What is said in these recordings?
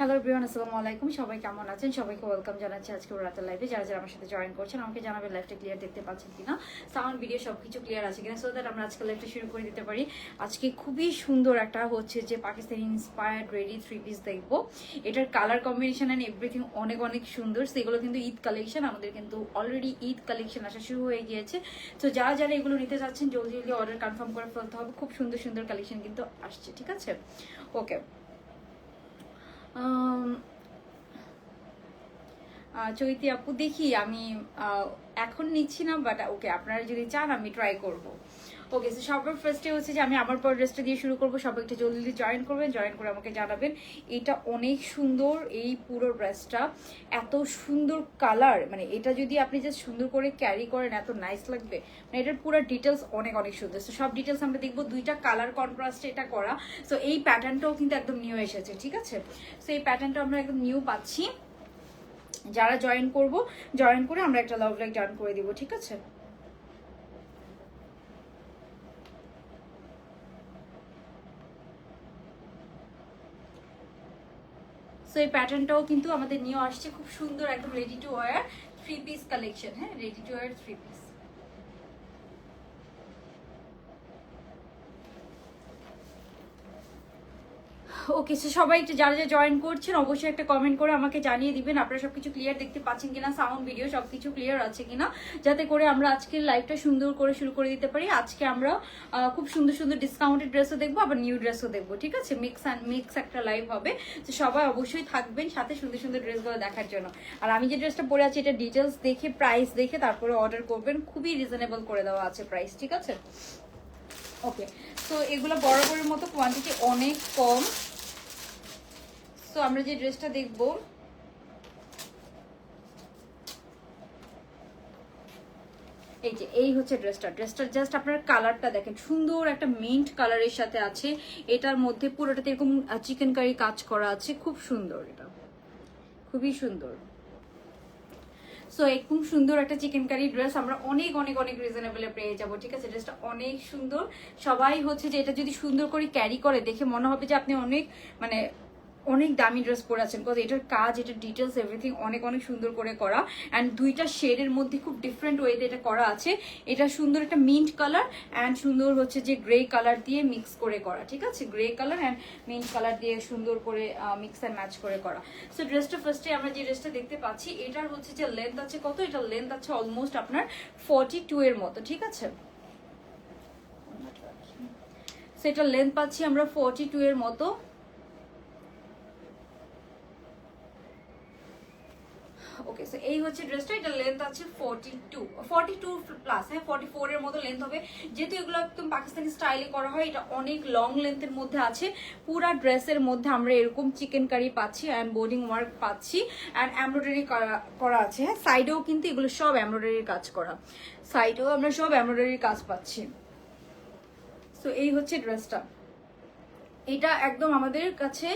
Hello everyone আসসালামু আলাইকুম। সবাই কেমন আছেন? সবাইকে ওয়েলকাম জানাচ্ছি আজকে রাতের লাইভে যারা যারা আমার সাথে জয়েন করছেন, আমাকে জানাবেন লাইভটা ক্লিয়ার দেখতে পাচ্ছেন কিনা। সাউন্ড ভিডিও সব কিছু ক্লিয়ার আছে কিনা। সো দ্যাট আমরা আজকে লাইভটা শুরু করে দিতে পারি। আজকে খুবই সুন্দর একটা হচ্ছে যে Pakistani inspired ready three piece দেখব। এটার কালার কম্বিনেশন অ্যান্ড এভরিথিং অনেক অনেক সুন্দর। সেগুলো কিন্তু ঈদ কালেকশন আমাদের কিন্তু অলরেডি ঈদ কালেকশন আসা শুরু হয়ে গিয়েছে। তো যারা যারা এগুলো নিতে যাচ্ছেন, জলদি জলদি অর্ডার কনফার্ম করে ফেলতে হবে। খুব সুন্দর সুন্দর কালেকশন কিন্তু আসছে, ঠিক আছে? ওকে চৈতি আপু দেখি, আমি এখন নিচ্ছি না বাট ওকে আপনারা যদি চান, আমি ট্রাই করব। ওকে সো সবার ফার্স্টে হচ্ছে যে আমি আমার পর ড্রেসটা দিয়ে শুরু করব। সবাই একটু জলদি জয়েন করবেন জয়েন করে আমাকে জানাবেন। এটা অনেক সুন্দর এই পুরো ড্রেসটা এত সুন্দর কালার মানে এটা যদি আপনি জাস্ট সুন্দর করে ক্যারি করেন, এত নাইস লাগবে। মানে এটার পুরো ডিটেলস অনেক অনেক সুন্দর। সো সব ডিটেলস আমরা দেখব, দুইটা কালার কন্ট্রাস্টে এটা করা। সো এই প্যাটার্নটাও কিন্তু একদম নিউ এসেছে, ঠিক আছে? সো এই প্যাটার্নটা আমরা একদম নিউ পাচ্ছি। যারা জয়েন করব জয়েন করে আমরা একটা লাভ লাইক ডান করে দিব, ঠিক আছে? সো এই প্যাটার্নটাও কিন্তু আমাদের নিয়ে আসছে। খুব সুন্দর, একদম ready to war three piece collection হ্যাঁ? Ready to war three piece okay সবাই একটু যারা যারা জয়েন করছেন, অবশ্যই একটা কমেন্ট করে আমাকে জানিয়ে দিবেন, আপনারা সবকিছু ক্লিয়ার দেখতে পাচ্ছেন কিনা সাউন্ড ভিডিও সবকিছু ক্লিয়ার আছে কিনা, যাতে করে আমরা আজকের লাইভটা সুন্দর করে শুরু করে দিতে পারি। আজকে আমরা খুব সুন্দর সুন্দর ডিসকাউন্টেড ড্রেসও দেখব, আবার নিউ ড্রেসও দেখব, ঠিক আছে? মিক্স অ্যান্ড মিক্স একটা লাইভ হবে। তো সবাই অবশ্যই থাকবেন সাথে সুন্দর সুন্দর ড্রেসগুলো দেখার জন্য। আর আমি যে ড্রেসটা পরে আছি, এটা ডিটেলস দেখে প্রাইস দেখে তারপরে অর্ডার করবেন। খুবই রিজনেবল করে দেওয়া আছে প্রাইস ঠিক আছে? ওকে তো এগুলো বরাবরের মতো কোয়ান্টিটি অনেক কম। তো আমরা যে ড্রেসটা দেখব, এই যে, এই হচ্ছে ড্রেসটা। ড্রেসটার জাস্ট আপনার কালারটা দেখেন। সুন্দর একটা মিন্ট কালারের সাথে আছে। এটার মধ্যে পুরোটাতে এরকম চিকেন কারি কাজ করা আছে। খুব সুন্দর এটা। খুবই সুন্দর। সো এরকম সুন্দর একটা চিকেন কারি ড্রেস আমরা অনেক অনেক অনেক রিজনেবলে পেয়ে যাব, ঠিক আছে? ড্রেসটা অনেক সুন্দর। সবাই হচ্ছে যে এটা যদি সুন্দর করে ক্যারি করে, দেখে মনে হবে যে আপনি অনেক মানে অনেক দামি ড্রেস পরে আছেন বিকজ এটার কাজ, এটার ডিটেলস এভরিথিং অনেক অনেক সুন্দর করে করা। অ্যান্ড দুইটা শেডের মধ্যে খুব ডিফারেন্ট ওয়েতে এটা করা আছে। এটা সুন্দর একটা মিন্ট কালার অ্যান্ড সুন্দর হচ্ছে যে গ্রে কালার দিয়ে মিক্স করে করা, ঠিক আছে? Grey colour and mint colour দিয়ে সুন্দর করে মিক্স অ্যান্ড ম্যাচ করে করা। সো ড্রেসটা ফার্স্টে আমরা যে ড্রেসটা দেখতে পাচ্ছি, এটার হচ্ছে যে লেন্থ আছে কত? এটার লেন্থ আছে অলমোস্ট আপনার ফর্টি টু এর মতো, ঠিক আছে? সেটার লেন্থ পাচ্ছি আমরা ফর্টি টু এর মতো। ওকে সো এই হচ্ছে ড্রেসটা এটা লেন্থ আছে forty two forty two plus হ্যাঁ ফর্টি ফোর এর মতো লেন্থ হবে। যেহেতু এগুলো একদম পাকিস্তানি স্টাইলে করা হয়, এটা অনেক লং লেন্থের মধ্যে আছে। পুরা ড্রেসের মধ্যে আমরা এরকম চিকেন কারি পাচ্ছি অ্যান্ড বোর্ডিং ওয়ার্ক পাচ্ছি অ্যান্ড এমব্রয়ডারি করা আছে হ্যাঁ। সাইডেও কিন্তু এগুলো সব এমব্রয়ডারির কাজ করা। সাইডেও আমরা সব এমব্রয়ডারির কাজ পাচ্ছি। সো এই হচ্ছে ড্রেসটা এটা একদম আমাদের কাছে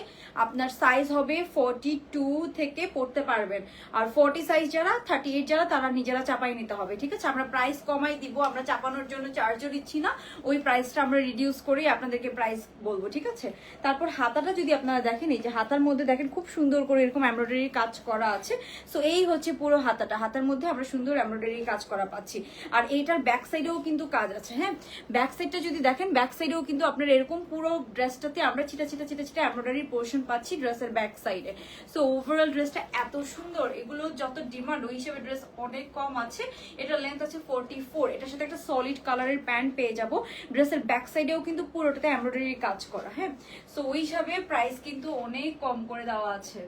আপনার সাইজ হবে ফর্টি টু থেকে পড়তে পারবেন। আর ফর্টি সাইজ যারা থার্টি এইট যারা, তারা নিজেরা চাপাই নিতে হবে, ঠিক আছে? আমরা প্রাইস কমাই দিব, আমরা চাপানোর জন্য চার্জও দিচ্ছি না। ওই প্রাইসটা আমরা রিডিউস করেই আপনাদেরকে প্রাইস বলব, ঠিক আছে? তারপর হাতাটা যদি আপনারা দেখেন, এই যে হাতার মধ্যে দেখেন, খুব সুন্দর করে এরকম এমব্রয়ডারি কাজ করা আছে। সো এই হচ্ছে পুরো হাতাটা। হাতার মধ্যে আমরা সুন্দর এমব্রয়ডারি কাজ করা পাচ্ছি। আর এইটার ব্যাক সাইডেও কিন্তু কাজ আছে হ্যাঁ? ব্যাক সাইডটা যদি দেখেন ব্যাক সাইডেও কিন্তু আপনার এরকম পুরো ড্রেসটাতে আমরা ছিটা ছিটা ছিটা ছিটা এমব্রয়ডারি পোর্শন পাচ্ছি ড্রেসের ব্যাক সাইডে। সো ওভারঅল ড্রেসটা এত সুন্দর, এগুলো যত ডিমান্ড ওই হিসেবে ড্রেস অনেক কম আছে। এটা লেন্থ আছে ফোরটি ফোর এটার সাথে একটা সলিড কালারের প্যান্ট পেয়ে যাব। ড্রেসের ব্যাক সাইডেও কিন্তু পুরোটাতে এমব্রয়ডারি কাজ করা হ্যাঁ? সো ওই হিসাবে প্রাইস কিন্তু অনেক কম করে দেওয়া আছে।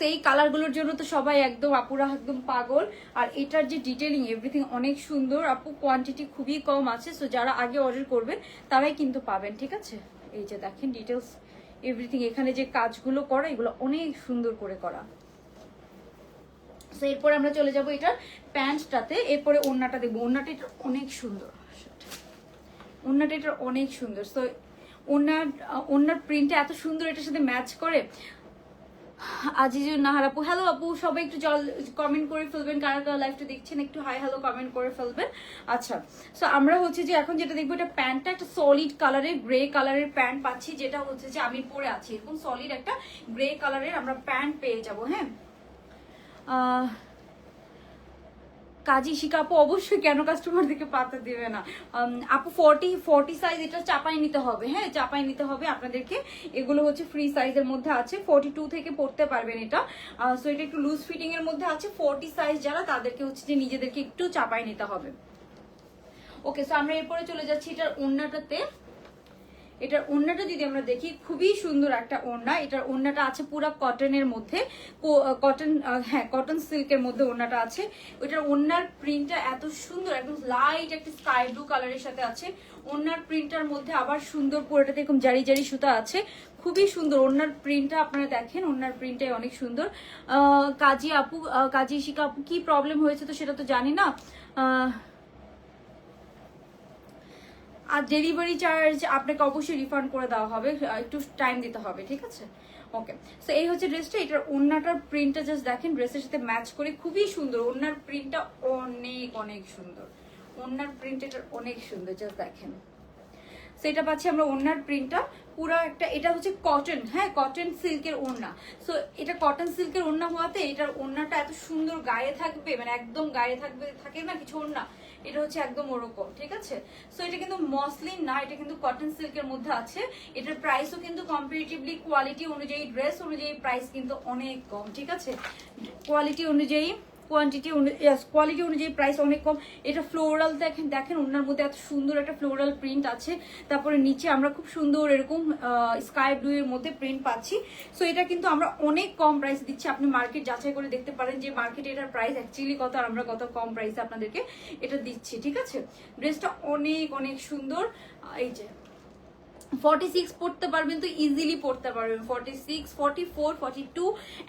সেই কালারগুলোর জন্য তো সবাই একদম আপুরা একদম পাগল। আর এটার যে ডিটেলিং এভরিথিং অনেক সুন্দর। আপু কোয়ান্টিটি খুবই কম আছে সো যারা আগে অর্ডার করবেন, তারাই কিন্তু পাবেন, ঠিক আছে? এই যে দেখেন ডিটেলস এভরিথিং এখানে যে কাজগুলো করা, এগুলো অনেক সুন্দর করে করা। এরপরে আমরা চলে যাব এটার প্যান্টটাতে এরপরে ওড়নাটা দেখব। ওড়নাটা এটা অনেক সুন্দর। ওড়নাটা এটা অনেক সুন্দর। সো ওনার ওনার প্রিন্টটা এত সুন্দর এটার সাথে ম্যাচ করে। আজিজুর নাহার আপু হ্যালো আপু, সবাই একটু জল কমেন্ট করে ফেলবেন। কারা কারা লাইভটা দেখছেন, একটু হাই হ্যালো কমেন্ট করে ফেলবেন। আচ্ছা সো আমরা হচ্ছে যে এখন যেটা দেখব, এটা প্যান্টটা একটা সলিড কালারের গ্রে কালারের প্যান্ট পাচ্ছি, যেটা হচ্ছে যে আমি পরে আছি। এরকম সলিড একটা গ্রে কালারের আমরা প্যান্ট পেয়ে যাব হ্যাঁ? কাজী শিকা আপু অবশ্যই কেন কাস্টমারদেরকে পাতা দেবে না। আপু ফর্টি ফর্টি সাইজ এটা চাপাই নিতে হবে হ্যাঁ চাপাই নিতে হবে আপনাদেরকে। এগুলো হচ্ছে ফ্রি সাইজের মধ্যে আছে ফর্টি টু থেকে পড়তে পারবেন এটা। সো এটা একটু লুজ ফিটিং এর মধ্যে আছে ফর্টি সাইজ যারা, তাদেরকে হচ্ছে যে নিজেদেরকে একটু চাপাই নিতে হবে। ওকে সো আমরা এরপরে চলে যাচ্ছি এটার ওড়নাটাতে। এটার ওড়নাটা যদি আমরা দেখি, খুবই সুন্দর একটা ওড়না। এটার ওড়নাটা আছে পুরো কটনের মধ্যে। কটন হ্যাঁ কটন সিল্কের মধ্যে ওড়নাটা আছে। ওইটার ওড়নার প্রিন্টটা এত সুন্দর, একদম লাইট একটা স্কাই ব্লু কালারের সাথে আছে। ওড়নার প্রিন্টার মধ্যে আবার সুন্দর পুরোটাতে এরকম জারি জারি সুতা আছে। খুবই সুন্দর, ওড়নার প্রিন্টটা আপনারা দেখেন, ওড়নার প্রিন্টটাই অনেক সুন্দর। কাজী আপু কাজী শিকা আপু, কি প্রবলেম হয়েছে তো সেটা তো জানি না। আর ডেলিভারি চার্জ আপনাকে অবশ্যই রিফান্ড করে দেওয়া হবে একটু টাইম দিতে হবে, ঠিক আছে? ওকে সো এই হচ্ছে ড্রেসটা এটার ওড়নাটার প্রিন্টটা জাস্ট দেখেন ড্রেসের সাথে ম্যাচ করে খুবই সুন্দর, ওড়নার প্রিন্টটা অনেক অনেক সুন্দর। ওড়নার প্রিন্ট এটার অনেক সুন্দর জাস্ট দেখেন। সেটা পাচ্ছি আমরা ওড়নার প্রিন্টটা পুরো একটা, এটা হচ্ছে কটন হ্যাঁ কটন সিল্কের ওড়না। সো এটা কটন সিল্কের ওড়না হওয়াতে এটার ওড়নাটা এত সুন্দর গায়ে থাকবে মানে একদম গায়ে থাকবে, থাকে না কিছু ওড়না? এটা হচ্ছে একদম ওরকম, ঠিক আছে? সো এটা কিন্তু মসলিন না, এটা কিন্তু কটন সিল্কের মধ্যে আছে। এটার প্রাইসও কিন্তু কম্পারিটিভলি কোয়ালিটি অনুযায়ী ড্রেস অনুযায়ী প্রাইস কিন্তু অনেক কম, ঠিক আছে? কোয়ালিটি অনুযায়ী কোয়ান্টিটি কোয়ালিটি অনুযায়ী প্রাইস অনেক কম। এটা ফ্লোরাল দেখেন দেখেন ওনার মধ্যে এত সুন্দর একটা ফ্লোরাল প্রিন্ট আছে। তারপরে নিচে আমরা খুব সুন্দর এরকম স্কাই ব্লু এর মধ্যে প্রিন্ট পাচ্ছি। সো এটা কিন্তু আমরা অনেক কম প্রাইস দিচ্ছি। আপনি মার্কেট যাচাই করে দেখতে পারেন যে মার্কেটে এটার প্রাইস অ্যাকচুয়ালি কত আর আমরা কত কম প্রাইসে আপনাদেরকে এটা দিচ্ছি, ঠিক আছে? ড্রেসটা অনেক অনেক সুন্দর। এই যে ফর্টি সিক্স পড়তে পারবেন তো ইজিলি পড়তে পারবেন। Forty six forty four forty two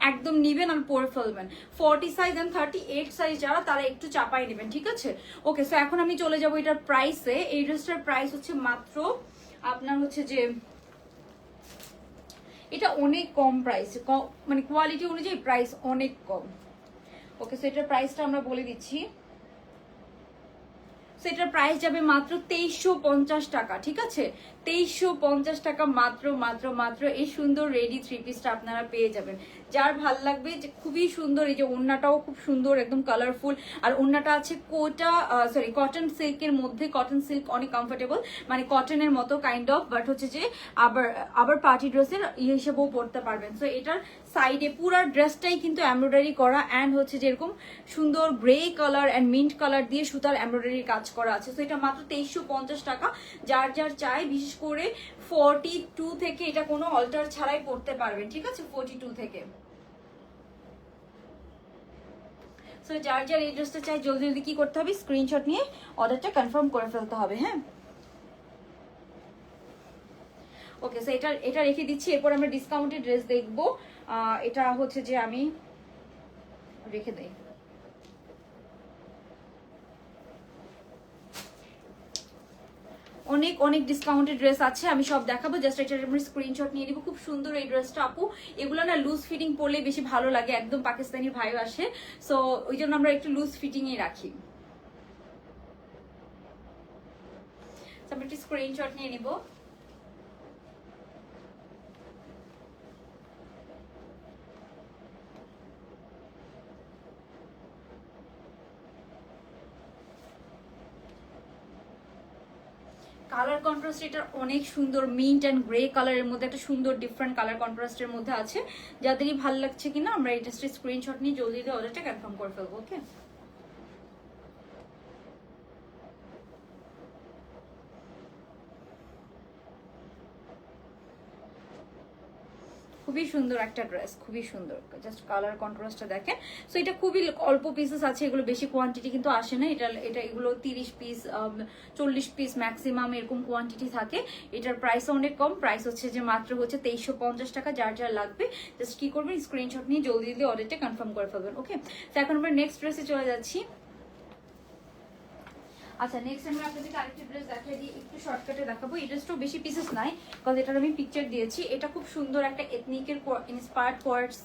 একদম নিবেন আর পরে ফেলবেন। Forty size and thirty eight size যারা, তারা একটু চাপাই নেবেন, ঠিক আছে? ওকে সো এখন আমি চলে যাব এটার প্রাইসে এই ড্রেসটার প্রাইস হচ্ছে মাত্র আপনার হচ্ছে যে, এটা অনেক কম প্রাইস মানে কোয়ালিটি অনুযায়ী প্রাইস অনেক কম। ওকে সো এটার প্রাইসটা আমরা বলে দিচ্ছি। সেটার প্রাইস যাবে মাত্র তেইশশো পঞ্চাশ টাকা, ঠিক আছে? তেইশশো পঞ্চাশ টাকা মাত্র মাত্র মাত্র এই সুন্দর রেডি থ্রি পিসটা আপনারা পেয়ে যাবেন। যার ভালো লাগবে যে খুবই সুন্দর, এই যে ওড়নাটাও খুব সুন্দর, একদম কালারফুল আর ওড়নাটা আছে কোটা সরি কটন সিল্কের মধ্যে কটন সিল্ক অনেক কমফোর্টেবল মানে কটনের মতো কাইন্ড অফ বাট হচ্ছে যে আবার আবার পার্টি ড্রেসের ইয়ে হিসেবেও পরতে পারবেন। সো এটার সাইডে পুরো ড্রেসটাই কিন্তু এমব্রয়ডারি করা অ্যান্ড হচ্ছে যেরকম সুন্দর grey colour and mint colour দিয়ে সুতার এমব্রয়ডারি কাজ করা আছে। সো এটা মাত্র তেইশশো টাকা। যার যার চাই, বিশেষ করে ফর্টি থেকে এটা কোনো অল্টার ছাড়াই পড়তে পারবেন, ঠিক আছে? ফোর্টি থেকে। সো যার যার এই ড্রেসটা চাই জলদি জলদি কি করতে হবে? স্ক্রিনশট নিয়ে অর্ডারটা কনফার্ম করে ফেলতে হবে হ্যাঁ? ওকে সো এটা এটা রেখে দিচ্ছি। এরপর আমরা ডিসকাউন্টেড ড্রেস দেখব। এটা হচ্ছে যে আমি রেখে দেই। অনেক অনেক ডিসকাউন্টেড ড্রেস আছে, আমি সব দেখাবো। জাস্ট এটা স্ক্রিনশট নিয়ে নিব। খুব সুন্দর এই ড্রেসটা আপু। এগুলো না লুজ ফিটিং পরলে বেশি ভালো লাগে, একদম পাকিস্তানি ভাইও আসে। সো ওই জন্য আমরা একটু লুজ ফিটিংই রাখি। আমরা একটু স্ক্রিনশট নিয়ে নিব। কালার কন্ট্রাস্ট এটার অনেক সুন্দর মিন্ট অ্যান্ড গ্রে কালারের মধ্যে একটা সুন্দর ডিফারেন্ট কালার কন্ট্রাস্টের মধ্যে আছে। যাদেরই ভালো লাগছে কিনা আমরা এই স্ক্রিনশট নিয়ে জলদি দিয়ে অর্ডারটা কনফার্ম করে ফেলব ওকে খুবই সুন্দর একটা ড্রেস খুবই সুন্দর। জাস্ট কালার কন্ট্রাস্টটা দেখেন। সো এটা খুবই অল্প পিসেস আছে, এগুলো বেশি কোয়ান্টিটি কিন্তু আসে না। এটা এটা এগুলো তিরিশ পিস চল্লিশ পিস ম্যাক্সিমাম এরকম কোয়ান্টিটি থাকে। এটার প্রাইস অনেক কম। প্রাইস হচ্ছে যে মাত্র হচ্ছে তেইশশো পঞ্চাশ টাকা, যার যার লাগবে। জাস্ট কি করবেন? স্ক্রিনশট নিয়ে জলদি জলদি অর্ডারটা কনফার্ম করে ফেলবেন ওকে তো এখন আমরা নেক্সট ড্রেসে চলে যাচ্ছি। আচ্ছা নেক্সট আমরা আপনাদেরকে আরেকটি ড্রেস দেখাই দিই, একটু শর্টকাটে দেখাবো। এই ড্রেসটাও বেশি পিসেস নাই, কারণ এটার আমি পিকচার দিয়েছি। এটা খুব সুন্দর একটা এথনিকের ইন্সপায়ার্ড কোয়ার্টস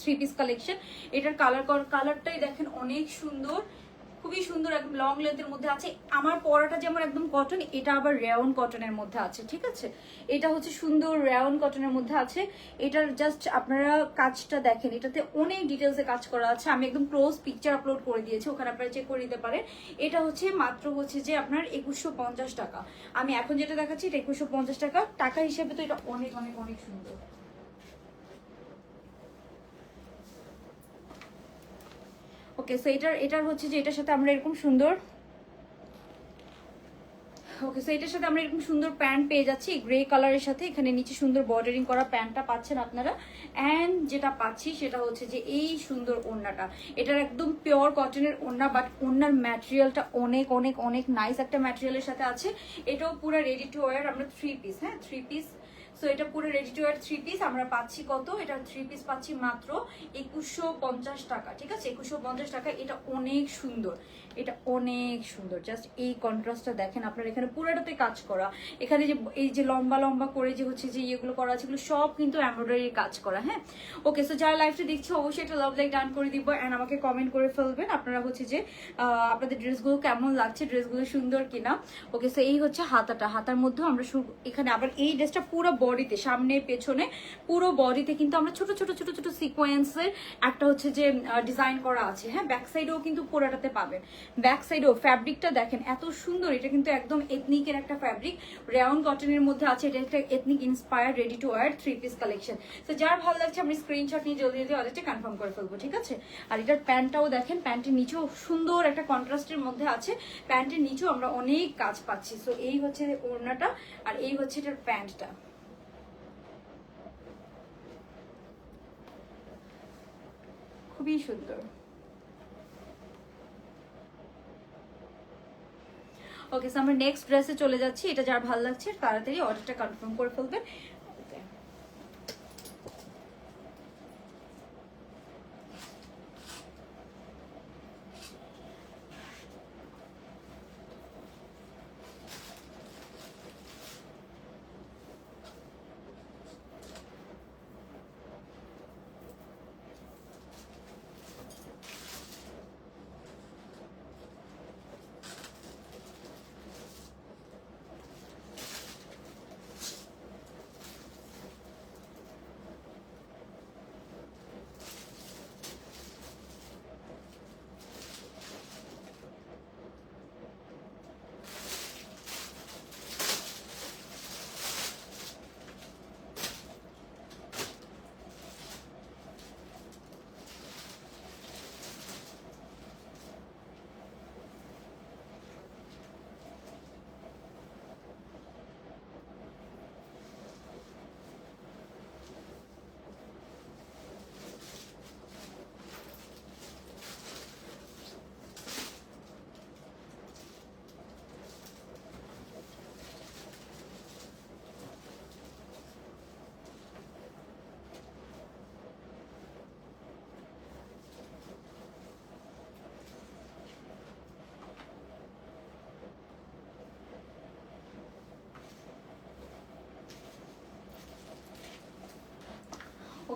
থ্রি পিস কালেকশন এটার কালার কালারটাই দেখেন অনেক সুন্দর। খুবই সুন্দর একদম লং লেন্থের মধ্যে আছে। আমার পরাটা যেমন একদম কটন এটা আবার রেয়ন কটনের মধ্যে আছে, ঠিক আছে? এটা হচ্ছে সুন্দর রেয়ন কটনের মধ্যে আছে। এটার জাস্ট আপনারা কাজটা দেখেন, এটাতে অনেক ডিটেলসে কাজ করা আছে। আমি একদম ক্লোজ পিকচার আপলোড করে দিয়েছি, ওখানে আপনারা চেক করে নিতে পারেন। এটা হচ্ছে মাত্র হচ্ছে যে আপনার একুশশো টাকা। আমি এখন যেটা দেখাচ্ছি, এটা একুশশো টাকা। টাকা হিসেবে তো এটা অনেক অনেক অনেক সুন্দর। ওকে সো এটার এটার হচ্ছে যে এটার সাথে আমরা এরকম সুন্দর ওকে সো এটার সাথে আমরা এরকম সুন্দর প্যান্ট পেয়ে যাচ্ছি গ্রে কালারের সাথে। এখানে নিচে সুন্দর বর্ডারিং করা প্যান্টটা পাচ্ছেন আপনারা। অ্যান্ড যেটা পাচ্ছি সেটা হচ্ছে যে এই সুন্দর ওড়নাটা। এটার একদম পিওর কটনের ওড়না বাট ওড়নার ম্যাটেরিয়ালটা অনেক অনেক অনেক নাইস একটা ম্যাটেরিয়ালের সাথে আছে। এটাও পুরো রেডি টু ওয়ার আমরা থ্রি পিস হ্যাঁ? থ্রি পিস সো এটা পুরো ready to war three piece আমরা পাচ্ছি কত? এটা থ্রি পিস পাচ্ছি মাত্র একুশশো পঞ্চাশ টাকা, ঠিক আছে? একুশশো পঞ্চাশ টাকা, এটা অনেক সুন্দর। এটা অনেক সুন্দর। জাস্ট এই কন্ট্রাস্টটা দেখেন আপনার, এখানে পুরোটাতে কাজ করা। এখানে যে, এই যে লম্বা লম্বা করে যে হচ্ছে যে ইয়েগুলো করা আছে, এগুলো সব কিন্তু এমব্রয়ডারির কাজ করা হ্যাঁ? ওকে সো যারা লাইফটা দেখছি, অবশ্যই একটা লাভ লাইক ডান করে দিব অ্যান্ড আমাকে কমেন্ট করে ফেলবেন। আপনারা হচ্ছে যে আপনাদের ড্রেসগুলো কেমন লাগছে ড্রেসগুলো সুন্দর কিনা? ওকে সো এই হচ্ছে হাতাটা। হাতার মধ্যেও আমরা এখানে আবার এই ড্রেসটা পুরো বডিতে, সামনে, পেছনে, পুরো বডিতে কিন্তু আমরা ছোট ছোট ছোট ছোট সিকোয়েন্সের একটা হচ্ছে যে ডিজাইন করা আছে। হ্যাঁ ব্যাক সাইডেও কিন্তু পুরোটাতে পাবেন। ব্যাক সাইডেও ফ্যাব্রিকটা দেখেন, এত সুন্দর। এটা কিন্তু একদম এথনিকের একটা ফ্যাব্রিক রেয়ন কটনের মধ্যে আছে, এটা একটা ethnic inspire ready to war three piece collection তো যার ভালো লাগছে আমি স্ক্রিনশট নিয়ে জলদি জলদি অর্ডারটা কনফার্ম করে ফেলব, ঠিক আছে? আর এটার প্যান্টটাও দেখেন প্যান্টের নিচেও সুন্দর একটা কন্ট্রাস্টের মধ্যে আছে। প্যান্টের নিচেও আমরা অনেক কাজ পাচ্ছি। সো এই হচ্ছে ওড়নাটা, আর এই হচ্ছে এটার প্যান্টটা খুবই সুন্দর। ওকে আমরা নেক্সট ড্রেসে চলে যাচ্ছি। এটা যার ভালো লাগছে, তাড়াতাড়ি অর্ডারটা কনফার্ম করে ফেলবেন।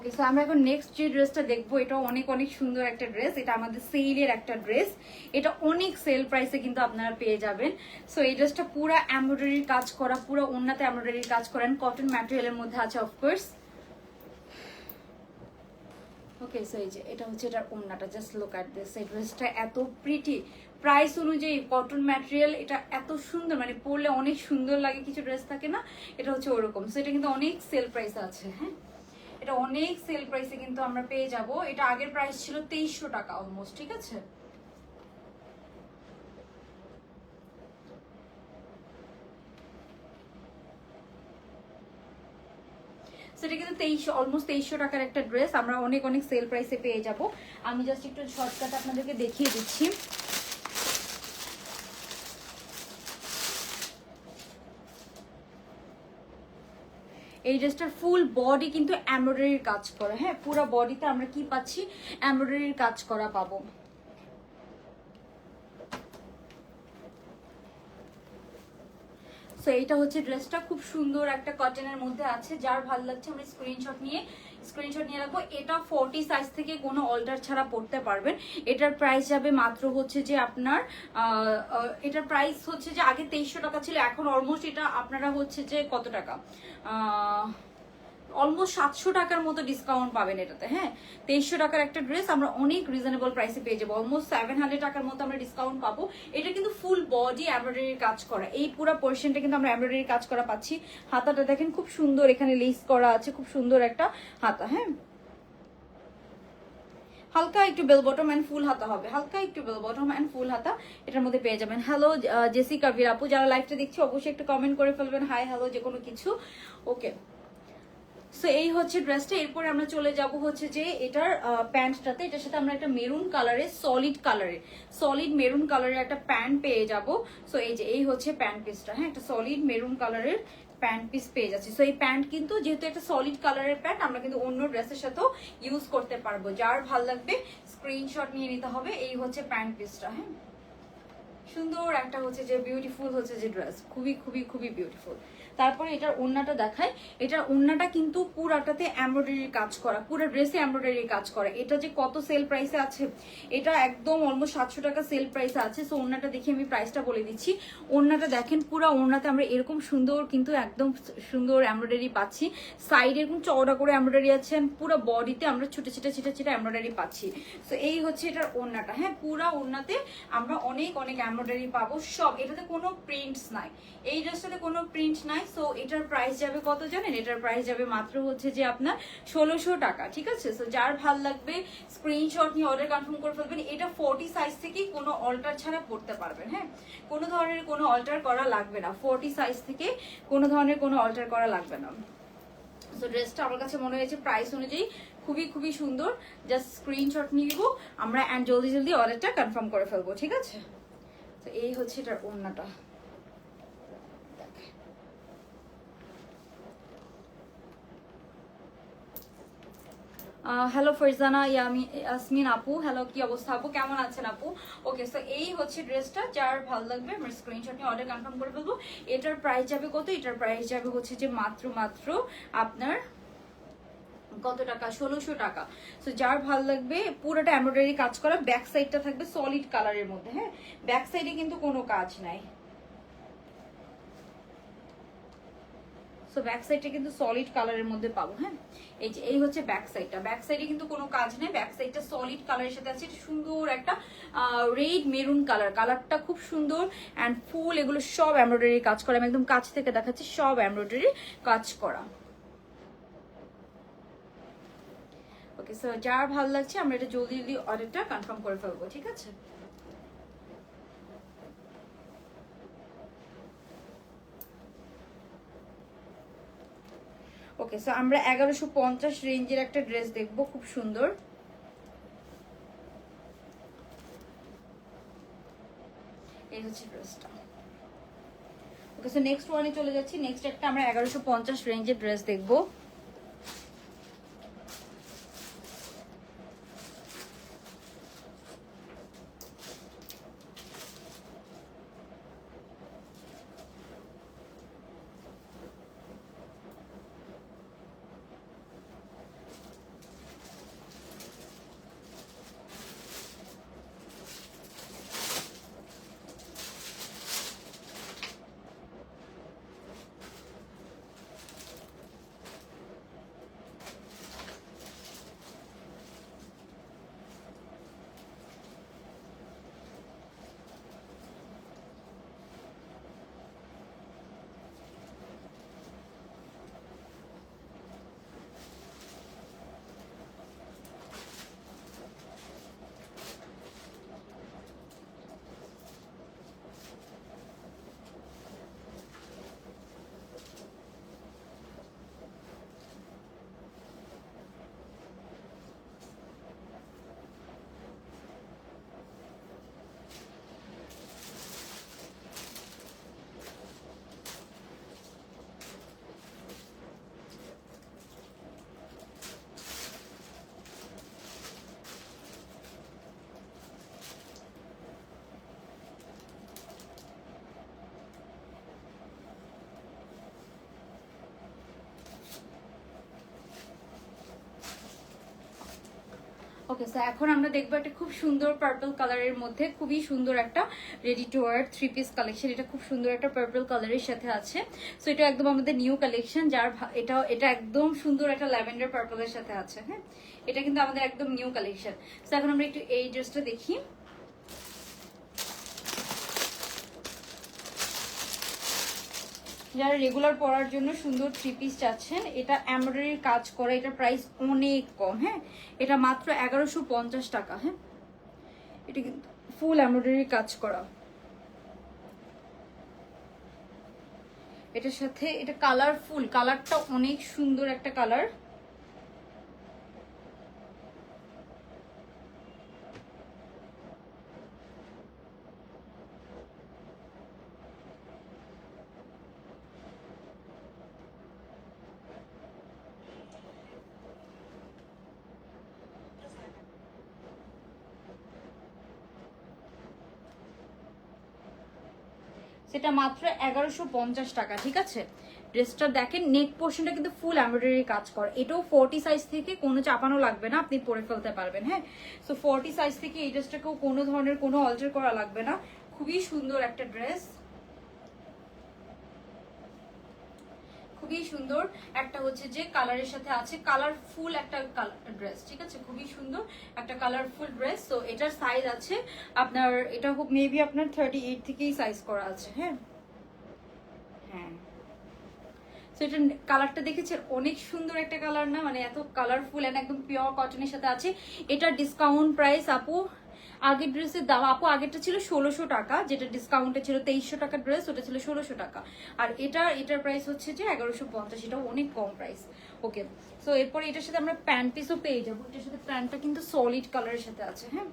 ওকে সো আমরা এখন নেক্সট যে ড্রেসটা দেখব এটা অনেক অনেক সুন্দর একটা ড্রেস এটা আমাদের সেলের একটা ড্রেস এটা অনেক সেল প্রাইসে কিন্তু আপনারা পেয়ে যাবেন। সো এই ড্রেসটা পুরো এমব্রয়ডারির কাজ করা, পুরো অন্যতে এমব্রয়ডারির কাজ করেন কটন ম্যাটেরিয়ালের মধ্যে আছে অফকোর্স ওকে সো এই যে, এটা হচ্ছে এটার ওড়নাটা। জাস্ট লুক অ্যাট দিস এই ড্রেসটা এত প্রিটি প্রাইস অনুযায়ী কটন ম্যাটেরিয়াল এটা এত সুন্দর মানে পরলে অনেক সুন্দর লাগে, কিছু ড্রেস থাকে না, এটা হচ্ছে ওরকম। সো এটা কিন্তু অনেক সেল প্রাইস আছে হ্যাঁ? এটা অনেক সেল প্রাইসে কিন্তু আমরা পেয়ে যাব। এটা আগের প্রাইস ছিল তেইশশো টাকা অলমোস্ট ঠিক আছে? সেটা কিন্তু তেইশশো অলমোস্ট তেইশশো টাকার একটা ড্রেস আমরা অনেক অনেক সেল প্রাইসে পেয়ে যাব। আমি জাস্ট একটু শর্টকাট আপনাদেরকে দেখিয়ে দিচ্ছি। এই ড্রেসটার ফুল বডি কিন্তু এমব্রয়ডারির কাজ করা হ্যাঁ? পুরো বডিতে আমরা কি পাচ্ছি? এমব্রয়ডারির কাজ করা পাবো। সো এইটা হচ্ছে ড্রেসটা। খুব সুন্দর একটা কটনের মধ্যে আছে। যার ভালো লাগছে, আমরা স্ক্রিনশট নিয়ে স্ক্রিনশট নিয়ে রাখব। এটা ফোরটি সাইজ থেকে কোনো অল্টার ছাড়া পড়তে পারবেন। এটার প্রাইস যাবে মাত্র হচ্ছে যে আপনার এটার প্রাইস হচ্ছে যে আগে তেইশশো টাকা ছিল, এখন অলমোস্ট এটা আপনারা হচ্ছে যে কত টাকা? অলমোস্ট সাতশো টাকার মতো ডিসকাউন্ট পাবেন এটাতে হ্যাঁ? তেইশশো টাকার একটা ড্রেস আমরা অনেক রিজনেবল প্রাইসে পেয়ে যাব। অলমোস্ট সেভেন হান্ড্রেড টাকার মতো আমরা ডিসকাউন্ট পাবো। এটা কিন্তু ফুল বডি এমব্রয়ডারির কাজ করা। এই পুরো পোর্শনটা কিন্তু আমরা এমব্রয়ডারির কাজ করা পাচ্ছি। হাতাটা দেখেন খুব সুন্দর এখানে লেস করা আছে, খুব সুন্দর একটা হাতা হ্যাঁ? হালকা একটু বেল বটম অ্যান্ড ফুল হাতা হবে। হালকা একটু বেল বটম অ্যান্ড ফুল হাতা এটার মধ্যে পেয়ে যাবেন। হ্যালো জেসিকা আপু, যারা লাইভটা দেখছি, অবশ্যই একটু কমেন্ট করে ফেলবেন। হাই হ্যালো যে কোনো কিছু। ওকে সো এই হচ্ছে ড্রেসটা এরপরে আমরা চলে যাব হচ্ছে যে এটার প্যান্টটাতে এটার সাথে আমরা একটা মেরুন কালারের সলিড কালারের সলিড মেরুন কালারের একটা প্যান্ট পেয়ে যাব। সো এই যে, এই হচ্ছে প্যান্ট পিসটা হ্যাঁ একটা সলিড মেরুন কালারের প্যান্ট পিস পেয়ে যাচ্ছি। সো এই প্যান্ট কিন্তু যেহেতু একটা সলিড কালারের প্যান্ট আমরা কিন্তু অন্য ড্রেসের সাথেও ইউজ করতে পারব। যার ভালো লাগবে স্ক্রিনশট নিয়ে নিতে হবে। এই হচ্ছে প্যান্ট পিসটা হ্যাঁ। সুন্দর একটা হচ্ছে যে বিউটিফুল হচ্ছে যে ড্রেস খুবই খুবই খুবই বিউটিফুল তারপরে এটার ওড়নাটা দেখায় এটার ওড়নাটা কিন্তু পুরাটাতে এমব্রয়ডারির কাজ করা, পুরো ড্রেসে এমব্রয়ডারির কাজ করা। এটা যে কত সেল প্রাইসে আছে, এটা একদম অলমোস্ট সাতশো টাকা সেল প্রাইসে আছে। সো ওড়নাটা দেখে আমি প্রাইসটা বলে দিচ্ছি। ওড়নাটা দেখেন, পুরো ওড়নাতে আমরা এরকম সুন্দর কিন্তু একদম সুন্দর এমব্রয়ডারি পাচ্ছি। সাইড এরকম চওড়া করে এমব্রয়ডারি আছে, পুরো বডিতে আমরা ছোট ছোট ছোট ছোট এমব্রয়ডারি পাচ্ছি। সো এই হচ্ছে এটার ওড়নাটা। হ্যাঁ পুরো ওড়নাতে আমরা অনেক অনেক এমব্রয়ডারি পাবো। সব, এটাতে কোনো প্রিন্টস নাই। এই ড্রেসটাতে কোনো প্রিন্ট নাই। সো এটার প্রাইস যাবে কত জানেন? এটার প্রাইস যাবে মাত্র হচ্ছে যে আপনার ষোলোশো টাকা, ঠিক আছে? সো যার ভালো লাগবে স্ক্রিনশট নিয়ে অর্ডার কনফার্ম করে ফেলবেন। এটা ফোর্টি সাইজ থেকেই কোনো অল্টার ছাড়া পড়তে পারবেন হ্যাঁ? কোনো ধরনের কোনো অল্টার করা লাগবে না। ফোর্টি সাইজ থেকে কোনো ধরনের কোনো অল্টার করা লাগবে না। সো ড্রেসটা আমার কাছে মনে হয়েছে প্রাইস অনুযায়ী খুবই খুবই সুন্দর। জাস্ট স্ক্রিনশট নিয়ে নিবো। আমরা অ্যান্ড জলদি জলদি অর্ডারটা কনফার্ম করে ফেলব, ঠিক আছে? তো এই হচ্ছে এটার ওড়নাটা। হ্যালো ফরজানা ইয়ামি ইয়াসমিন আপু। হ্যালো কি অবস্থা আপু? কেমন আছেন আপু? ওকে সো এই হচ্ছে ড্রেসটা যার ভালো লাগবে, আমরা স্ক্রিনশট নিয়ে অর্ডার কনফার্ম করে ফেলব। এটার প্রাইস যাবে কত? এটার প্রাইস যাবে হচ্ছে যে মাত্র মাত্র আপনার কত টাকা? ষোলোশো টাকা। সো যার ভালো লাগবে, পুরোটা এমব্রয়ডারি কাজ করা ব্যাক সাইডটা থাকবে সলিড কালারের মধ্যে হ্যাঁ? ব্যাক সাইডে কিন্তু কোনো কাজ নাই। সো ব্যাক সাইডটা কিন্তু সলিড কালারের মধ্যে পাবো হ্যাঁ? এই যে, এই হচ্ছে ব্যাক সাইডটা ব্যাক সাইডে কিন্তু কোনো কাজ নেই। ব্যাক সাইডটা সলিড কালারের সাথে আছে। সুন্দর একটা রেড মেরুন কালার কালারটা খুব সুন্দর অ্যান্ড ফুল, এগুলো সব এমব্রয়ডারি কাজ করা। আমি একদম কাছ থেকে দেখাচ্ছি, সব এমব্রয়ডারি কাজ করা। ওকে স্যার যার ভালো লাগছে, আমরা এটা জলদি জলদি অর্ডারটা কনফার্ম করে ফেলব, ঠিক আছে? ওকে সো আমরা এগারোশো পঞ্চাশ রেঞ্জের একটা ড্রেস দেখব, খুব সুন্দর। এই হচ্ছে ড্রেসটা। ওকে সো নেক্সট ওয়ানে চলে যাচ্ছি। নেক্সট একটা আমরা এগারোশো পঞ্চাশ রেঞ্জের ড্রেস দেখব। ওকে স্যার এখন আমরা দেখব একটা খুব সুন্দর পার্পল কালারের মধ্যে খুবই সুন্দর একটা ready to war three piece collection এটা খুব সুন্দর একটা পার্পল কালারের সাথে আছে। সো এটা একদম আমাদের নিউ কালেকশন যার এটা এটা একদম সুন্দর একটা ল্যাভেন্ডার পার্পলের সাথে আছে হ্যাঁ? এটা কিন্তু আমাদের একদম নিউ কালেকশন সো এখন আমরা একটু এই ড্রেসটা দেখি। যারা রেগুলার পরার জন্য সুন্দর থ্রি পিস চাচ্ছেন, এটা এমব্রয়ডারির কাজ করা এটা প্রাইস অনেক কম হ্যাঁ? এটা মাত্র এগারোশো পঞ্চাশ টাকা হ্যাঁ? এটা কিন্তু ফুল এমব্রয়ডারির কাজ করা। এটার সাথে, এটা কালারফুল কালারটা অনেক সুন্দর একটা কালার সেটা মাত্র এগারোশো পঞ্চাশ টাকা, ঠিক আছে? ড্রেসটা দেখেন নেক পোর্শনটা কিন্তু ফুল এমব্রয়ডারি কাজ করে। এটাও ফোরটি সাইজ থেকে কোনো চাপানো লাগবে না, আপনি পরে ফেলতে পারবেন হ্যাঁ? সো ফোরটি সাইজ থেকে এই ড্রেসটাকেও কোনো ধরনের কোনো অল্টার করা লাগবে না। খুবই সুন্দর একটা ড্রেস খুবই সুন্দর একটা হচ্ছে যে কালারের সাথে আছে কালারফুল একটা ড্রেস ঠিক আছে? খুবই সুন্দর একটা কালারফুল ড্রেস তো এটার সাইজ আছে আপনার, এটা খুব মেবি আপনার থার্টি এইট থেকেই সাইজ করা আছে হ্যাঁ? হ্যাঁ। এটা কালারটা দেখেছেন? অনেক সুন্দর একটা কালার না? মানে এত কালারফুল একদম পিওর কটনের সাথে আছে। এটা ডিসকাউন্ট প্রাইস আপু আগের ড্রেসের দাম, আপু আগেরটা ছিল ষোলোশো টাকা, যেটা ডিসকাউন্টে ছিল তেইশশো টাকার ড্রেস ওটা ছিল ষোলোশো টাকা। আর এটা, এটার প্রাইস হচ্ছে যে এগারোশো পঞ্চাশ এটা অনেক কম প্রাইস ওকে সো এরপরে এটার সাথে আমরা প্যান্ট পিসও পেয়ে যাব। এটার সাথে প্যান্টটা কিন্তু সলিড কালারের সাথে আছে হ্যাঁ?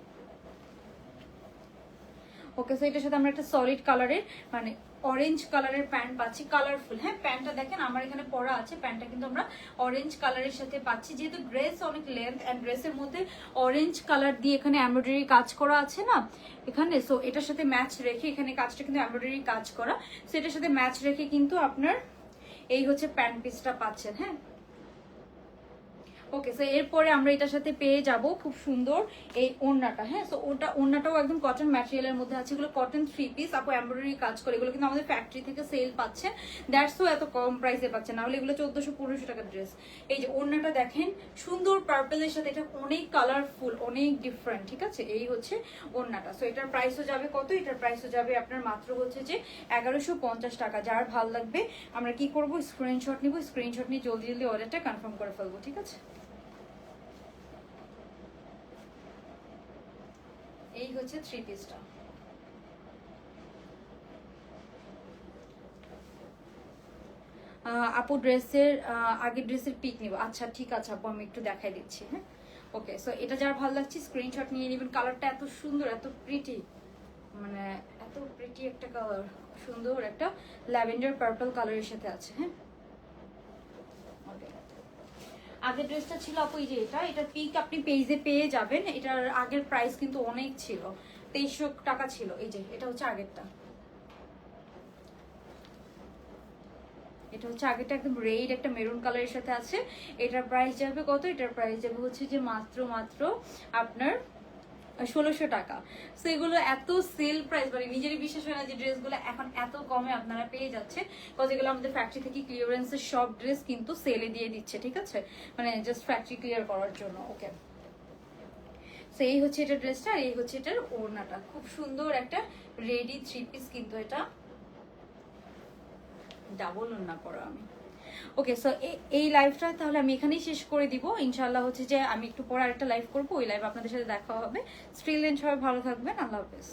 ওকে সো এটার সাথে আমরা একটা সলিড কালারের মানে অরেঞ্জ কালারের প্যান্ট পাচ্ছি কালারফুল হ্যাঁ প্যান্টটা দেখেন, আমার এখানে পরা আছে প্যান্টটা কিন্তু আমরা অরেঞ্জ কালারের সাথে পাচ্ছি। যেহেতু ড্রেস অনেক লেন্থ অ্যান্ড ড্রেসের মধ্যে অরেঞ্জ কালার দিয়ে এখানে এমব্রয়ডারি কাজ করা আছে না, এখানে সো এটার সাথে ম্যাচ রেখে এখানে কাজটা কিন্তু এমব্রয়ডারি কাজ করা। সো এটার সাথে ম্যাচ রেখে কিন্তু আপনার এই হচ্ছে প্যান্ট পিসটা পাচ্ছেন হ্যাঁ। ওকে সো এরপরে আমরা এটার সাথে পেয়ে যাব খুব সুন্দর এই ওড়নাটা হ্যাঁ? সো ওটা, ওড়নাটাও একদম কটন ম্যাটেরিয়ালের মধ্যে আছে। এগুলো কটন থ্রি পিস আপু এমব্রয়ডারি কাজ করে। এগুলো কিন্তু আমাদের ফ্যাক্টরি থেকে সেল পাচ্ছে। দ্যাটস তো এত কম প্রাইসে পাচ্ছে। না হলে এগুলো চোদ্দশো, পনেরোশো টাকার ড্রেস এই যে ওড়নাটা দেখেন, সুন্দর পার্পলের সাথে এটা অনেক কালারফুল অনেক ডিফারেন্ট ঠিক আছে? এই হচ্ছে ওড়নাটা। সো এটার প্রাইসও যাবে কত? এটার প্রাইসও যাবে আপনার মাত্র হচ্ছে যে এগারোশো পঞ্চাশ টাকা। যার ভালো লাগবে, আমরা কি করব? স্ক্রিনশট নিব। স্ক্রিনশট নিয়ে জলদি জলদি অর্ডারটা কনফার্ম করে ফেলব, ঠিক আছে এই হচ্ছে থ্রি পিসটা আপু ড্রেসের আগের ড্রেসের পিক নিব। আচ্ছা ঠিক আছে আপু, আমি একটু দেখাই দিচ্ছি হ্যাঁ? ওকে সো এটা যার ভালো লাগছে স্ক্রিনশট নিয়ে নেবেন। কালারটা এত সুন্দর, এত প্রিটি মানে এত প্রিটি একটা কালার সুন্দর একটা ল্যাভেন্ডার পার্পল কালারের সাথে আছে হ্যাঁ. আগের ড্রেসটা ছিল, আপু যে এটা এটা পিক আপনি পেজে পেয়ে যাবেন। এটার আগের প্রাইস কিন্তু অনেক ছিল, তেইশশো টাকা ছিল। এই যে, এটা হচ্ছে আগেরটা। এটা হচ্ছে আগেরটা, একদম রেড একটা মেরুন কালারের সাথে আছে। এটার প্রাইস যাবে কত? এটার প্রাইস যাবে হচ্ছে যে মাত্র মাত্র আপনার ষোলোশো টাকা। সো এগুলো এত সেল প্রাইস মানে নিজেরই বিশ্বাস হয় না যে ড্রেসগুলো এখন এত কমে আপনারা পেয়ে যাচ্ছে কজ এগুলো আমাদের ফ্যাক্টরি থেকে ক্লিয়ারেন্সের সব ড্রেস কিন্তু সেলে দিয়ে দিচ্ছে, ঠিক আছে? মানে জাস্ট ফ্যাক্টরি ক্লিয়ার করার জন্য ওকে এই হচ্ছে এটা ড্রেসটা আর এই হচ্ছে এটার ওড়নাটা। খুব সুন্দর একটা রেডি থ্রি পিস কিন্তু এটা। ডাবল ওড়না করা আমি। ওকে সো এই লাইভটা তাহলে আমি এখানেই শেষ করে দিব। ইনশাল্লাহ হচ্ছে যে আমি একটু পরে আরেকটা লাইভ করব, ওই লাইভ আপনাদের সাথে দেখা হবে। স্ট্রিল সবাই ভালো থাকবেন, আল্লাহ হাফেজ।